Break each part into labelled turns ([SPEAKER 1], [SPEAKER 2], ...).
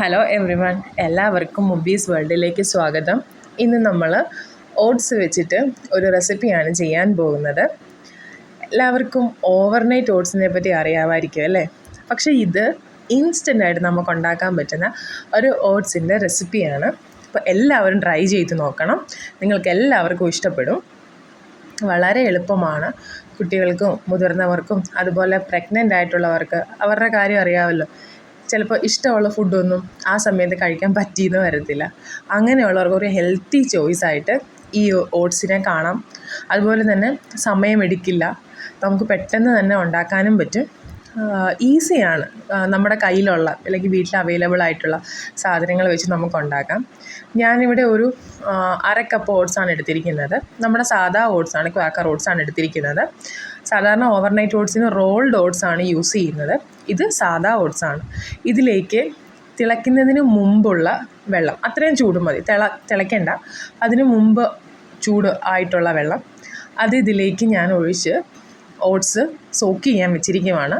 [SPEAKER 1] Hello every one എല്ലാവർക്കും മുബീസ് വേൾഡിലേക്ക് സ്വാഗതം. ഇന്ന് നമ്മൾ ഓട്സ് വെച്ചിട്ട് ഒരു റെസിപ്പിയാണ് ചെയ്യാൻ പോകുന്നത്. എല്ലാവർക്കും ഓവർനൈറ്റ് ഓട്സിനെ പറ്റി അറിയാമായിരിക്കും അല്ലേ? പക്ഷേ ഇത് ഇൻസ്റ്റന്റ് ആയിട്ട് നമുക്ക് ഉണ്ടാക്കാൻ പറ്റുന്ന ഒരു ഓട്സിന്റെ റെസിപ്പിയാണ് അപ്പോൾ എല്ലാവരും ട്രൈ ചെയ്ത് നോക്കണം. നിങ്ങൾക്ക് എല്ലാവർക്കും ഇഷ്ടപ്പെടും. വളരെ എളുപ്പമാണ്. കുട്ടികൾക്കും മുതിർന്നവർക്കും അതുപോലെ പ്രഗ്നന്റ് ആയിട്ടുള്ളവർക്ക് അവരുടെ കാര്യം അറിയാമല്ലോ. ചിലപ്പോൾ ഇഷ്ടമുള്ള ഫുഡൊന്നും ആ സമയത്ത് കഴിക്കാൻ പറ്റിയെന്ന് വരത്തില്ല. അങ്ങനെയുള്ളവർക്ക് ഒരു ഹെൽത്തി ചോയ്സായിട്ട് ഈ ഓട്സിനെ കാണാം. അതുപോലെ തന്നെ സമയമെടുക്കില്ല നമുക്ക് പെട്ടെന്ന് തന്നെ ഉണ്ടാക്കാനും പറ്റും. ഈസിയാണ് നമ്മുടെ കയ്യിലുള്ള അല്ലെങ്കിൽ വീട്ടിൽ അവൈലബിൾ ആയിട്ടുള്ള സാധനങ്ങൾ വെച്ച് നമുക്ക് ഉണ്ടാക്കാം. ഞാനിവിടെ ഒരു അര കപ്പ് ഓട്സാണ് എടുത്തിരിക്കുന്നത്. നമ്മുടെ സാധാ ഓട്സാണ് ക്വാക്കർ ഓട്സാണ് എടുത്തിരിക്കുന്നത്. സാധാരണ ഓവർനൈറ്റ് ഓട്സിന് റോൾഡ് ഓട്സ് ആണ് യൂസ് ചെയ്യുന്നത്. ഇത് സാധാ ഓട്സ് ആണ്. ഇതിലേക്ക് തിളയ്ക്കുന്നതിന് മുമ്പുള്ള വെള്ളം അത്രയും ചൂട് മതി. തിള തിളയ്ക്കണ്ട. അതിന് മുമ്പ് ചൂട് ആയിട്ടുള്ള വെള്ളം. അത് ഇതിലേക്ക് ഞാൻ ഒഴിച്ച് ഓട്സ് സോക്ക് ചെയ്യാൻ വെച്ചിരിക്കുവാണ്.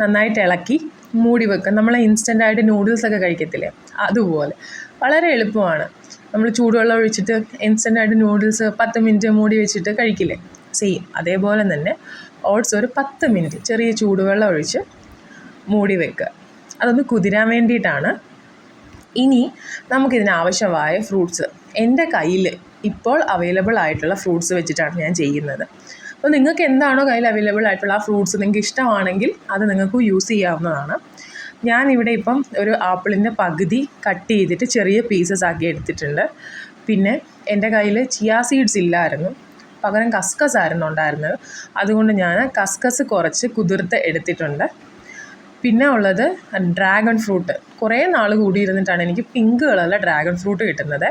[SPEAKER 1] നന്നായിട്ട് ഇളക്കി മൂടി വെക്കുക നമ്മൾ ഇൻസ്റ്റന്റായിട്ട് നൂഡിൽസൊക്കെ കഴിക്കത്തില്ലേ? അതുപോലെ. വളരെ എളുപ്പമാണ്. നമ്മൾ ചൂടുവെള്ളം ഒഴിച്ചിട്ട് ഇൻസ്റ്റന്റായിട്ട് നൂഡിൽസ് പത്ത് മിനിറ്റ് മൂടി വെച്ചിട്ട് കഴിക്കില്ലേ? സെയിം. അതേപോലെ തന്നെ ഓട്സ് ഒരു പത്ത് മിനിറ്റ് ചെറിയ ചൂടുവെള്ളം ഒഴിച്ച് മൂടി വെക്കുക. അതൊന്ന് കുതിരാൻ വേണ്ടിയിട്ടാണ്. ഇനി നമുക്കിതിന് ആവശ്യമായ ഫ്രൂട്ട്സ് എന്റെ കയ്യിൽ ഇപ്പോൾ അവൈലബിൾ ആയിട്ടുള്ള ഫ്രൂട്ട്സ് വെച്ചിട്ടാണ് ഞാൻ ചെയ്യുന്നത്. അപ്പോൾ നിങ്ങൾക്ക് എന്താണോ കയ്യിൽ അവൈലബിൾ ആയിട്ടുള്ള ആ ഫ്രൂട്ട്സ് നിങ്ങൾക്ക് ഇഷ്ടമാണെങ്കിൽ അത് നിങ്ങൾക്ക് യൂസ് ചെയ്യാവുന്നതാണ്. ഞാനിവിടെ ഇപ്പം ഒരു ആപ്പിളിന്റെ പകുതി കട്ട് ചെയ്തിട്ട് ചെറിയ പീസസ് ആക്കി എടുത്തിട്ടുണ്ട്. പിന്നെ എന്റെ കയ്യിൽ ചിയാ സീഡ്സ് ഇല്ലായിരുന്നു. പകരം കസ്കസ് ആയിരുന്നു ഉണ്ടായിരുന്നത്. അതുകൊണ്ട് ഞാൻ കസ്കസ് കുറച്ച് കുതിർത്ത് എടുത്തിട്ടുണ്ട്. പിന്നെ ഉള്ളത് ഡ്രാഗൺ ഫ്രൂട്ട് കുറേ നാൾ കൂടി ഇരുന്നിട്ടാണ് എനിക്ക് പിങ്ക് കളറിലെ ഡ്രാഗൺ ഫ്രൂട്ട് കിട്ടുന്നത്.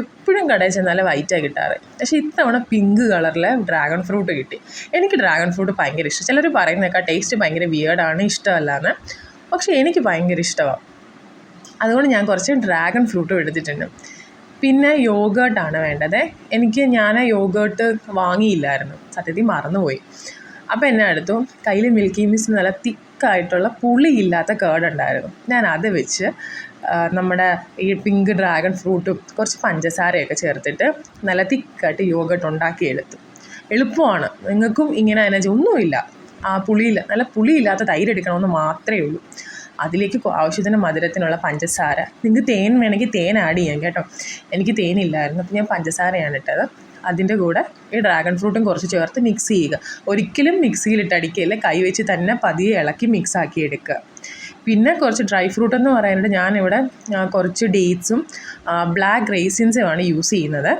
[SPEAKER 1] എപ്പോഴും കടയിൽ ചെന്നാലും വൈറ്റാണ് കിട്ടാറ്. പക്ഷേ ഇത്തവണ പിങ്ക് കളറിലെ ഡ്രാഗൺ ഫ്രൂട്ട് കിട്ടി. എനിക്ക് ഡ്രാഗൺ ഫ്രൂട്ട് ഭയങ്കര ഇഷ്ടം. ചിലർ പറയുന്നേക്കാം ടേസ്റ്റ് ഭയങ്കര വിയേർഡാണ് ഇഷ്ടമല്ലാന്ന്. പക്ഷേ എനിക്ക് ഭയങ്കര ഇഷ്ടമാണ് അതുകൊണ്ട് ഞാൻ കുറച്ച് ഡ്രാഗൺ ഫ്രൂട്ടും എടുത്തിട്ടുണ്ട്. പിന്നെ യോഗേർട്ടാണ് വേണ്ടത്. എനിക്ക് ഞാൻ യോഗേർട്ട് വാങ്ങിയില്ലായിരുന്നു. സത്യത്തിൽ മറന്നുപോയി. അപ്പോൾ എന്നെ അടുത്തു കയ്യിൽ മിൽക്കി മിസ് നല്ല തിക്കായിട്ടുള്ള പുളിയില്ലാത്ത കേടുണ്ടായിരുന്നു ഞാൻ അത് വെച്ച് നമ്മുടെ ഈ പിങ്ക് ഡ്രാഗൺ ഫ്രൂട്ടും കുറച്ച് പഞ്ചസാരയൊക്കെ ചേർത്തിട്ട് നല്ല തിക്കായിട്ട് യോഗട്ട് ഉണ്ടാക്കിയെടുത്തു. എളുപ്പമാണ്. നിങ്ങൾക്കും ഇങ്ങനെ എനർജി ഒന്നുമില്ല. ആ പുളിയില്ല നല്ല പുളിയില്ലാത്ത തൈര് എടുക്കണമെന്ന് മാത്രമേ ഉള്ളൂ. അതിലേക്ക് ആവശ്യത്തിന് മധുരത്തിനുള്ള പഞ്ചസാര. നിങ്ങൾക്ക് തേൻ വേണമെങ്കിൽ തേൻ ആഡ് ചെയ്യാം കേട്ടോ. എനിക്ക് തേനില്ലായിരുന്നു അപ്പോൾ ഞാൻ പഞ്ചസാരയാണ് ഇട്ടത്. അതിന്റെ കൂടെ ഈ ഡ്രാഗൺ ഫ്രൂട്ടും കുറച്ച് ചേർത്ത് മിക്സ് ചെയ്യുക. ഒരിക്കലും മിക്സിയിലിട്ട് അടിക്കുകയില്ല കൈ വെച്ച് തന്നെ പതിയെ ഇളക്കി മിക്സ് ആക്കി എടുക്കുക. പിന്നെ കുറച്ച് ഡ്രൈ ഫ്രൂട്ട് എന്ന് പറയാനായിട്ട് ഞാനിവിടെ കുറച്ച് ഡേറ്റ്സും ബ്ലാക്ക് റേസിൻസുമാണ് യൂസ് ചെയ്യുന്നത്.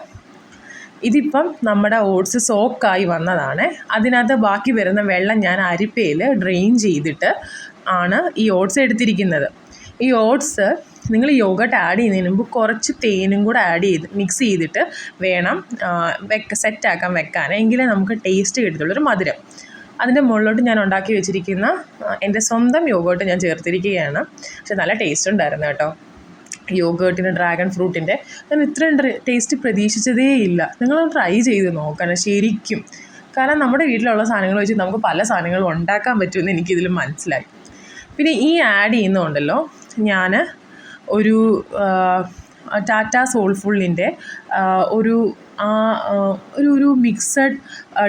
[SPEAKER 1] ഇതിപ്പം നമ്മുടെ ഓട്സ് സോക്കായി വന്നതാണ്. അതിനകത്ത് ബാക്കി വരുന്ന വെള്ളം ഞാൻ അരിപ്പയിൽ ഡ്രെയിൻ ചെയ്തിട്ട് ആണ് ഈ ഓട്സ് എടുത്തിരിക്കുന്നത്. ഈ ഓട്സ് നിങ്ങൾ യോഗട്ട് ആഡ് ചെയ്യുന്നതിന് മുമ്പ് കുറച്ച് തേനും കൂടെ ആഡ് ചെയ്ത് മിക്സ് ചെയ്തിട്ട് വേണം വെക്ക സെറ്റാക്കാൻ വെക്കാൻ എങ്കിലേ നമുക്ക് ടേസ്റ്റ് കിട്ടത്തുള്ളൂ ഒരു മധുരം. അതിന്റെ മുകളിലോട്ട് ഞാൻ ഉണ്ടാക്കി വെച്ചിരിക്കുന്ന എന്റെ സ്വന്തം യോഗോട്ട് ഞാൻ ചേർത്തിരിക്കുകയാണ്. പക്ഷെ നല്ല ടേസ്റ്റ് ഉണ്ടായിരുന്നു കേട്ടോ. യോഗേർട്ടിന് ഡ്രാഗൺ ഫ്രൂട്ടിന്റെ. ഞാൻ ഇത്രയും ടേസ്റ്റ് പ്രതീക്ഷിച്ചതേ ഇല്ല. നിങ്ങളൊന്ന് ട്രൈ ചെയ്ത് നോക്കണം ശരിക്കും. കാരണം നമ്മുടെ വീട്ടിലുള്ള സാധനങ്ങൾ വെച്ച് നമുക്ക് പല സാധനങ്ങളും ഉണ്ടാക്കാൻ പറ്റുമെന്ന് എനിക്കിതിൽ മനസ്സിലായി. പിന്നെ ഈ ആഡ് ചെയ്യുന്നുണ്ടല്ലോ ഞാൻ ഒരു ടാറ്റ സോൾഫുള്ളിന്റെ ഒരു ഒരു ഒരു മിക്സഡ്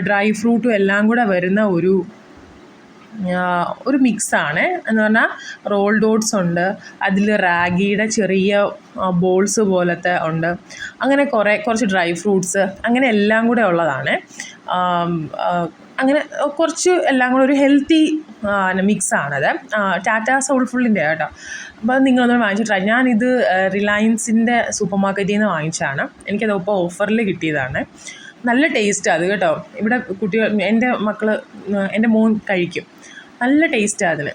[SPEAKER 1] ഡ്രൈ ഫ്രൂട്ടും എല്ലാം കൂടെ വരുന്ന ഒരു ഒരു മിക്സാണ്. എന്ന് പറഞ്ഞാൽ റോൾ ഡോട്ട്സ് ഉണ്ട്. അതിൽ റാഗിയുടെ ചെറിയ ബോൾസ് പോലത്തെ ഉണ്ട്. അങ്ങനെ കുറേ കുറച്ച് ഡ്രൈ ഫ്രൂട്ട്സ് അങ്ങനെ എല്ലാം കൂടെ ഉള്ളതാണ്. അങ്ങനെ കുറച്ച് എല്ലാം കൂടെ ഒരു ഹെൽത്തി മിക്സാണത്. ടാറ്റ സോൾഫുള്ളിന്റെ കേട്ടോ. അപ്പോൾ നിങ്ങളൊന്ന് വാങ്ങിച്ചിട്ടാ ഞാനിത് റിലയൻസിന്റെ സൂപ്പർ മാർക്കറ്റിൽ നിന്ന് വാങ്ങിച്ചതാണ്. എനിക്കത് ഇപ്പോൾ ഓഫറിൽ കിട്ടിയതാണ്. നല്ല ടേസ്റ്റ് അത് കേട്ടോ. ഇവിടെ കുട്ടികൾ എന്റെ മക്കൾ എന്റെ മോൻ കഴിക്കും. നല്ല ടേസ്റ്റാണ് അതിന്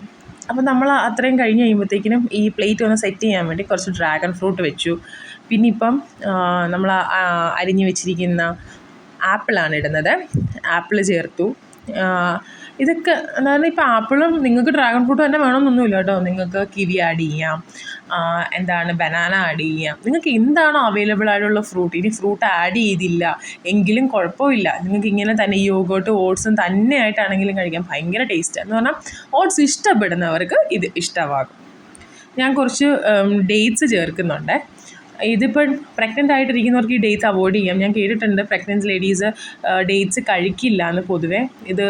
[SPEAKER 1] അപ്പോൾ നമ്മൾ അത്രയും കഴിഞ്ഞ് കഴിയുമ്പോഴത്തേക്കിനും ഈ പ്ലേറ്റ് ഒന്ന് സെറ്റ് ചെയ്യാൻ വേണ്ടി കുറച്ച് ഡ്രാഗൺ ഫ്രൂട്ട് വെച്ചു. പിന്നെ ഇപ്പം നമ്മൾ അരിഞ്ഞു വെച്ചിരിക്കുന്ന ആപ്പിളാണ് ഇടുന്നത്. ആപ്പിൾ ചേർത്തു. ഇതൊക്കെ അതായത് ഇപ്പോൾ ആപ്പിളും നിങ്ങൾക്ക് ഡ്രാഗൺ ഫ്രൂട്ട് തന്നെ വേണമെന്നൊന്നുമില്ല കേട്ടോ. നിങ്ങൾക്ക് കിവി ആഡ് ചെയ്യാം എന്താണ് ബനാന ആഡ് ചെയ്യാം. നിങ്ങൾക്ക് എന്താണ് അവൈലബിൾ ആയിട്ടുള്ള ഫ്രൂട്ട് ഇനി ഫ്രൂട്ട് ആഡ് ചെയ്തില്ല എങ്കിലും കുഴപ്പമില്ല. നിങ്ങൾക്ക് ഇങ്ങനെ തന്നെ യോഗോട്ട് ഓട്സും തന്നെ ആയിട്ടാണെങ്കിലും കഴിക്കാം. ഭയങ്കര ടേസ്റ്റ് എന്ന് പറഞ്ഞാൽ ഓട്സ് ഇഷ്ടപ്പെടുന്നവർക്ക് ഇത് ഇഷ്ടമാകും. ഞാൻ കുറച്ച് ഡേറ്റ്സ് ചേർക്കുന്നുണ്ട്. ഇതിപ്പോൾ പ്രഗ്നന്റ് ആയിട്ടിരിക്കുന്നവർക്ക് ഈ ഡേറ്റ്സ് അവോയ്ഡ് ചെയ്യാം. ഞാൻ കേട്ടിട്ടുണ്ട് പ്രഗ്നന്റ് ലേഡീസ് ഡേറ്റ്സ് കഴിക്കില്ല എന്ന് പൊതുവേ. ഇത്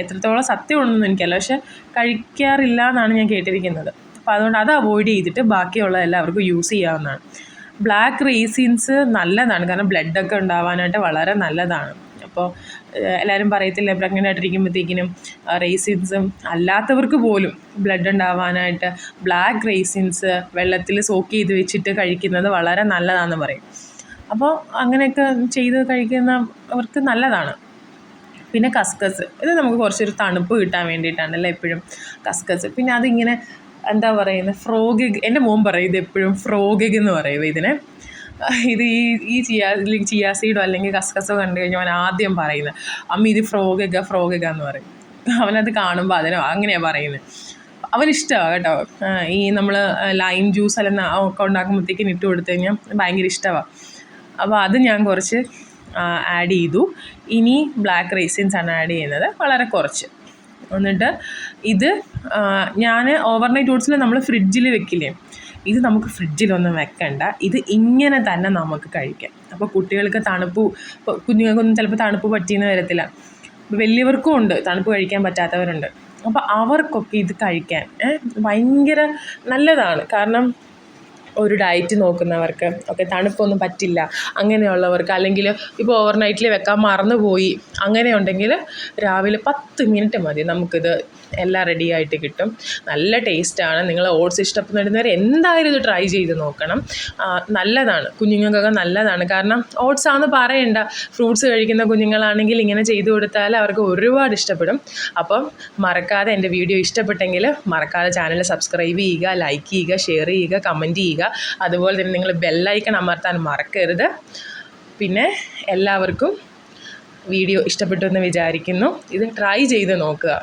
[SPEAKER 1] എത്രത്തോളം സത്യമുണ്ടെന്ന് എനിക്കല്ല പക്ഷെ കഴിക്കാറില്ല എന്നാണ് ഞാൻ കേട്ടിരിക്കുന്നത്. അപ്പോൾ അതുകൊണ്ട് അത് അവോയ്ഡ് ചെയ്തിട്ട് ബാക്കിയുള്ള എല്ലാവർക്കും യൂസ് ചെയ്യാവുന്നതാണ്. ബ്ലാക്ക് റേസിൻസ് നല്ലതാണ്. കാരണം ബ്ലഡൊക്കെ ഉണ്ടാവാനായിട്ട് വളരെ നല്ലതാണ്. അപ്പോൾ എല്ലാവരും പറയത്തില്ല പ്രഗ്നന്റ് ആയിട്ടിരിക്കുമ്പോഴത്തേക്കിനും റേസിൻസും അല്ലാത്തവർക്ക് പോലും ബ്ലഡ് ഉണ്ടാവാനായിട്ട് ബ്ലാക്ക് റേസിൻസ് വെള്ളത്തിൽ സോക്ക് ചെയ്ത് വെച്ചിട്ട് കഴിക്കുന്നത് വളരെ നല്ലതാണെന്ന് പറയും. അപ്പോൾ അങ്ങനെയൊക്കെ ചെയ്ത് കഴിക്കുന്നവർക്ക് നല്ലതാണ്. പിന്നെ കസ്കസ്. ഇത് നമുക്ക് കുറച്ചൊരു തണുപ്പ് കിട്ടാൻ വേണ്ടിയിട്ടാണല്ലോ എപ്പോഴും? കസ്കസ്. പിന്നെ അതിങ്ങനെ എന്താ പറയുന്നത് ഫ്രോഗ് എന്റെ മോൻ പറയും ഇത് എപ്പോഴും ഫ്രോഗിഗ് എന്ന് പറയും ഇതിനെ. ഇത് ഈ ഈ ചിയാ ചിയാ സീഡോ അല്ലെങ്കിൽ കസ്കസോ കണ്ടു കഴിഞ്ഞാൽ അവൻ ആദ്യം പറയുന്നത് അമ്മ ഇത് ഫ്രോഗക ഫ്രോഗക എന്ന് പറയും. അവനത് കാണുമ്പോൾ അതിനോ അങ്ങനെയാണ് പറയുന്നത് അവനിഷ്ടമാണ് കേട്ടോ. ഈ നമ്മൾ ലൈം ജ്യൂസ് എല്ലാം ഒക്കെ ഉണ്ടാക്കുമ്പോഴത്തേക്കും ഇട്ട് കൊടുത്തു കഴിഞ്ഞാൽ ഭയങ്കര ഇഷ്ടമാണ് അപ്പോൾ അത് ഞാൻ കുറച്ച് ആഡ് ചെയ്തു. ഇനി ബ്ലാക്ക് റേസിൻസ് ആണ് ആഡ് ചെയ്യുന്നത്. വളരെ കുറച്ച്. എന്നിട്ട് ഇത് ഞാൻ ഓവർനൈറ്റ് ഓട്സിൽ നമ്മൾ ഫ്രിഡ്ജിൽ വെക്കില്ലേ? ഇത് നമുക്ക് ഫ്രിഡ്ജിലൊന്നും വെക്കണ്ട. ഇത് ഇങ്ങനെ തന്നെ നമുക്ക് കഴിക്കാം. അപ്പോൾ കുട്ടികൾക്ക് തണുപ്പ് കുഞ്ഞുങ്ങൾക്കൊന്നും ചിലപ്പോൾ തണുപ്പ് പറ്റിയെന്ന് വരത്തില്ല. വലിയവർക്കും ഉണ്ട്. തണുപ്പ് കഴിക്കാൻ പറ്റാത്തവരുണ്ട്. അപ്പോൾ അവർക്കൊക്കെ ഇത് കഴിക്കാൻ ഭയങ്കര നല്ലതാണ്. കാരണം ഒരു ഡയറ്റ് നോക്കുന്നവർക്ക്. ഒക്കെ തണുപ്പൊന്നും പറ്റില്ല. അങ്ങനെയുള്ളവർക്ക് അല്ലെങ്കിൽ ഇപ്പോൾ ഓവർനൈറ്റിൽ വെക്കാൻ മറന്നുപോയി. അങ്ങനെ ഉണ്ടെങ്കിൽ രാവിലെ പത്ത് മിനിറ്റ് മതി. നമുക്കിത് എല്ലാം റെഡി ആയിട്ട് കിട്ടും. നല്ല ടേസ്റ്റാണ് നിങ്ങൾ ഓട്സ് ഇഷ്ടപ്പെടുന്നവർ എന്തായാലും ഇത് ട്രൈ ചെയ്ത് നോക്കണം. നല്ലതാണ്. കുഞ്ഞുങ്ങൾക്കൊക്കെ നല്ലതാണ്. കാരണം ഓട്സ് ആണെന്ന് പറയണ്ട. ഫ്രൂട്ട്സ് കഴിക്കുന്ന കുഞ്ഞുങ്ങളാണെങ്കിൽ ഇങ്ങനെ ചെയ്തു കൊടുത്താൽ അവർക്ക് ഒരുപാട് ഇഷ്ടപ്പെടും. അപ്പം മറക്കാതെ എന്റെ വീഡിയോ ഇഷ്ടപ്പെട്ടെങ്കിൽ മറക്കാതെ ചാനൽ സബ്സ്ക്രൈബ് ചെയ്യുക ലൈക്ക് ചെയ്യുക ഷെയർ ചെയ്യുക കമന്റ് ചെയ്യുക. അതുപോലെ തന്നെ നിങ്ങൾ ബെല്ലൈക്കൺ അമർത്താൻ മറക്കരുത്. പിന്നെ എല്ലാവർക്കും വീഡിയോ ഇഷ്ടപ്പെട്ടു എന്ന് വിചാരിക്കുന്നു. ഇത് ട്രൈ ചെയ്ത് നോക്കുക.